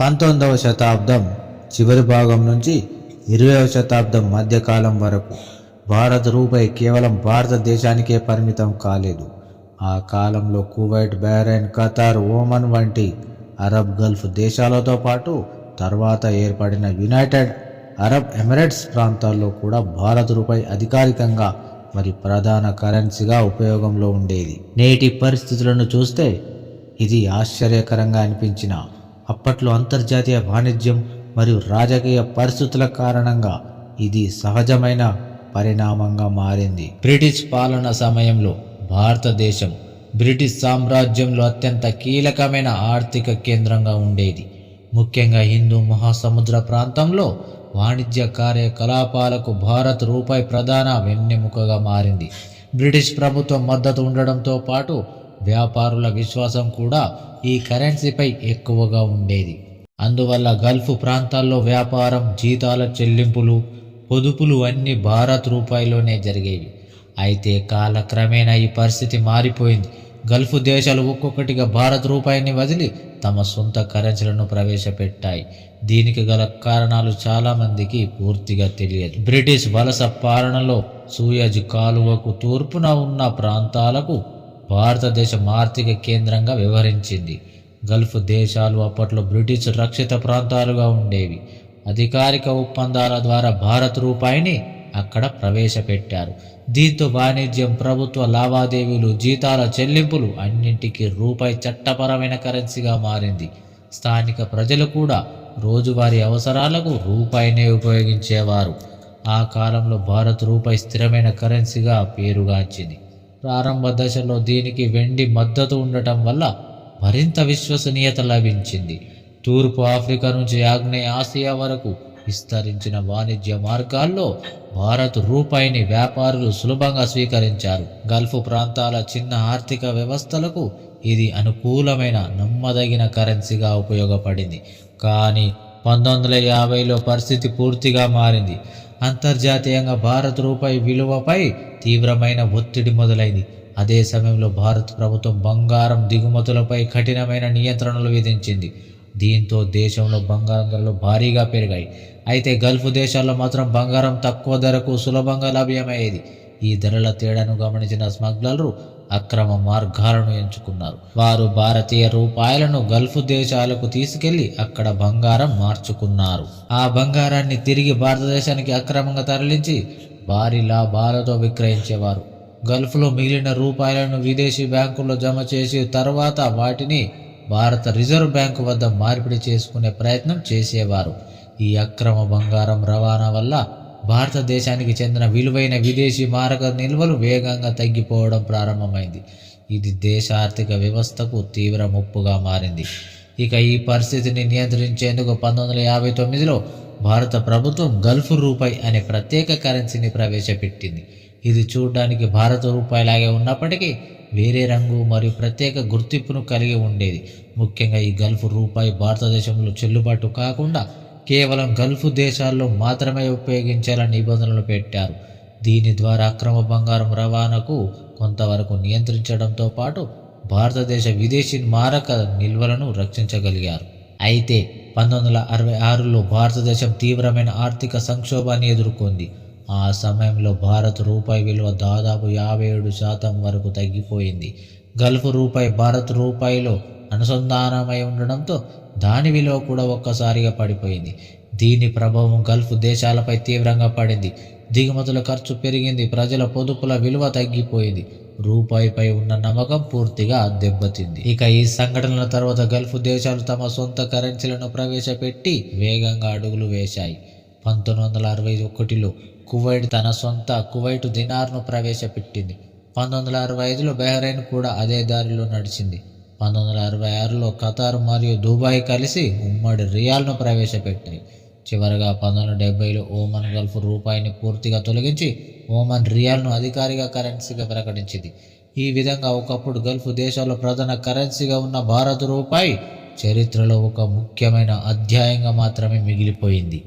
పంతొమ్మిదవ శతాబ్దం చివరి భాగం నుంచి ఇరవైవ శతాబ్దం మధ్యకాలం వరకు భారత రూపాయి కేవలం భారతదేశానికే పరిమితం కాలేదు. ఆ కాలంలో కువైట్ బహ్రెయిన్ ఖతార్ ఓమన్ వంటి అరబ్ గల్ఫ్ దేశాలతో పాటు తర్వాత ఏర్పడిన యునైటెడ్ అరబ్ ఎమిరేట్స్ ప్రాంతాల్లో కూడా భారత రూపాయి అధికారికంగా మరి ప్రధాన కరెన్సీగా ఉపయోగంలో ఉండేది. నేటి పరిస్థితులను చూస్తే ఇది ఆశ్చర్యకరంగా అనిపించిన అప్పట్లో అంతర్జాతీయ వాణిజ్యం మరియు రాజకీయ పరిస్థితుల కారణంగా ఇది సహజమైన పరిణామంగా మారింది. బ్రిటిష్ పాలన సమయంలో భారతదేశం బ్రిటిష్ సామ్రాజ్యంలో అత్యంత కీలకమైన ఆర్థిక కేంద్రంగా ఉండేది. ముఖ్యంగా హిందూ మహాసముద్ర ప్రాంతంలో వాణిజ్య కార్యకలాపాలకు భారత్ రూపాయి ప్రధాన వెన్నెముకగా మారింది. బ్రిటిష్ ప్రభుత్వం మద్దతు ఉండడంతో పాటు వ్యాపారుల విశ్వాసం కూడా ఈ కరెన్సీపై ఎక్కువగా ఉండేది. అందువల్ల గల్ఫ్ ప్రాంతాల్లో వ్యాపారం జీతాల చెల్లింపులు పొదుపులు అన్ని భారత్ రూపాయిలోనే జరిగేవి. అయితే కాలక్రమేణా ఈ పరిస్థితి మారిపోయింది. గల్ఫ్ దేశాలు ఒక్కొక్కటిగా భారత్ రూపాయిని వదిలి తమ సొంత కరెన్సీలను ప్రవేశపెట్టాయి. దీనికి గల కారణాలు చాలా మందికి పూర్తిగా తెలియదు. బ్రిటిష్ వలస పాలనలో సూయజ్ కాలువకు తూర్పున ఉన్న ప్రాంతాలకు భారతదేశం ఆర్థిక కేంద్రంగా వ్యవహరించింది. గల్ఫ్ దేశాలు అప్పట్లో బ్రిటిష్ రక్షిత ప్రాంతాలుగా ఉండేవి. అధికారిక ఒప్పందాల ద్వారా భారత్ రూపాయిని అక్కడ ప్రవేశపెట్టారు. దీంతో వాణిజ్యం ప్రభుత్వ లావాదేవీలు జీతాల చెల్లింపులు అన్నింటికీ రూపాయి చట్టపరమైన కరెన్సీగా మారింది. స్థానిక ప్రజలు కూడా రోజువారీ అవసరాలకు రూపాయినే ఉపయోగించేవారు. ఆ కాలంలో భారత్ రూపాయి స్థిరమైన కరెన్సీగా పేరుగాంచింది. ప్రారంభ దశలో దీనికి వెండి మద్దతు ఉండటం వల్ల మరింత విశ్వసనీయత లభించింది. తూర్పు ఆఫ్రికా నుంచి ఆగ్నేయ ఆసియా వరకు విస్తరించిన వాణిజ్య మార్గాల్లో భారత్ రూపాయిని వ్యాపారులు సులభంగా స్వీకరించారు. గల్ఫ్ ప్రాంతాల చిన్న ఆర్థిక వ్యవస్థలకు ఇది అనుకూలమైన నమ్మదగిన కరెన్సీగా ఉపయోగపడింది. కానీ పంతొమ్మిది వందల యాభైలో పరిస్థితి పూర్తిగా మారింది. అంతర్జాతీయంగా భారత్ రూపాయి విలువపై తీవ్రమైన ఒత్తిడి మొదలైంది. అదే సమయంలో భారత్ ప్రభుత్వం బంగారం దిగుమతులపై కఠినమైన నియంత్రణలు విధించింది. దీంతో దేశంలో బంగారం ధరలు భారీగా పెరిగాయి. అయితే గల్ఫ్ దేశాల్లో మాత్రం బంగారం తక్కువ ధరకు సులభంగా లభ్యమయ్యేది. ఈ ధరల తేడాను గమనించిన స్మగ్లర్లు అక్రమ మార్గాలను ఎంచుకున్నారు. వారు భారతీయ రూపాయలను గల్ఫ్ దేశాలకు తీసుకెళ్ళి అక్కడ బంగారం మార్చుకున్నారు. ఆ బంగారాన్ని తిరిగి భారతదేశానికి అక్రమంగా తరలించి భారీ లాభాలతో విక్రయించేవారు. గల్ఫ్లో మిగిలిన రూపాయలను విదేశీ బ్యాంకుల్లో జమ చేసి తర్వాత వాటిని భారత రిజర్వ్ బ్యాంకు వద్ద మార్పిడి చేసుకునే ప్రయత్నం చేసేవారు. ఈ అక్రమ బంగారం రవాణా వల్ల భారతదేశానికి చెందిన విలువైన విదేశీ మారక నిల్వలు వేగంగా తగ్గిపోవడం ప్రారంభమైంది. ఇది దేశ ఆర్థిక వ్యవస్థకు తీవ్ర ముప్పుగా మారింది. ఇక ఈ పరిస్థితిని నియంత్రించేందుకు పంతొమ్మిది వందల యాభై తొమ్మిదిలో భారత ప్రభుత్వం గల్ఫ్ రూపాయి అనే ప్రత్యేక కరెన్సీని ప్రవేశపెట్టింది. ఇది చూడడానికి భారత రూపాయిలాగే ఉన్నప్పటికీ వేరే రంగు మరియు ప్రత్యేక గుర్తింపును కలిగి ఉండేది. ముఖ్యంగా ఈ గల్ఫ్ రూపాయి భారతదేశంలో చెల్లుబాటు కాకుండా కేవలం గల్ఫ్ దేశాల్లో మాత్రమే ఉపయోగించేలా నిబంధనలు పెట్టారు. దీని ద్వారా అక్రమ బంగారం రవాణాకు కొంతవరకు నియంత్రించడంతో పాటు భారతదేశ విదేశీ మారక నిల్వలను రక్షించగలిగారు. అయితే పంతొమ్మిది వందల అరవై ఆరులో భారతదేశం తీవ్రమైన ఆర్థిక సంక్షోభాన్ని ఎదుర్కొంది. ఆ సమయంలో భారత్ రూపాయి విలువ దాదాపు యాభై ఏడు శాతం వరకు తగ్గిపోయింది. గల్ఫ్ రూపాయి భారత్ రూపాయిలో అనుసంధానమై ఉండడంతో దాని విలువ కూడా ఒక్కసారిగా పడిపోయింది. దీని ప్రభావం గల్ఫ్ దేశాలపై తీవ్రంగా పడింది. దిగుమతుల ఖర్చు పెరిగింది. ప్రజల పొదుపుల విలువ తగ్గిపోయింది. రూపాయిపై ఉన్న నమ్మకం పూర్తిగా దెబ్బతింది. ఇక ఈ సంఘటనల తర్వాత గల్ఫ్ దేశాలు తమ సొంత కరెన్సీలను ప్రవేశపెట్టి వేగంగా అడుగులు వేశాయి. పంతొమ్మిది వందల అరవై ఒకటిలో కువైట్ తన సొంత కువైట్ దినార్ను ప్రవేశపెట్టింది. పంతొమ్మిది వందల అరవై ఐదులో బెహ్రైన్ కూడా అదే దారిలో నడిచింది. పంతొమ్మిది వందల అరవై ఆరులో ఖతార్ మరియు దుబాయ్ కలిసి ఉమ్మడి రియాల్ను ప్రవేశపెట్టాయి. చివరగా పంతొమ్మిది డెబ్బైలో ఓమన్ గల్ఫ్ రూపాయిని పూర్తిగా తొలగించి ఓమన్ రియాల్ను అధికారిక కరెన్సీగా ప్రకటించింది. ఈ విధంగా ఒకప్పుడు గల్ఫ్ దేశాల్లో ప్రధాన కరెన్సీగా ఉన్న భారత రూపాయి చరిత్రలో ఒక ముఖ్యమైన అధ్యాయంగా మాత్రమే మిగిలిపోయింది.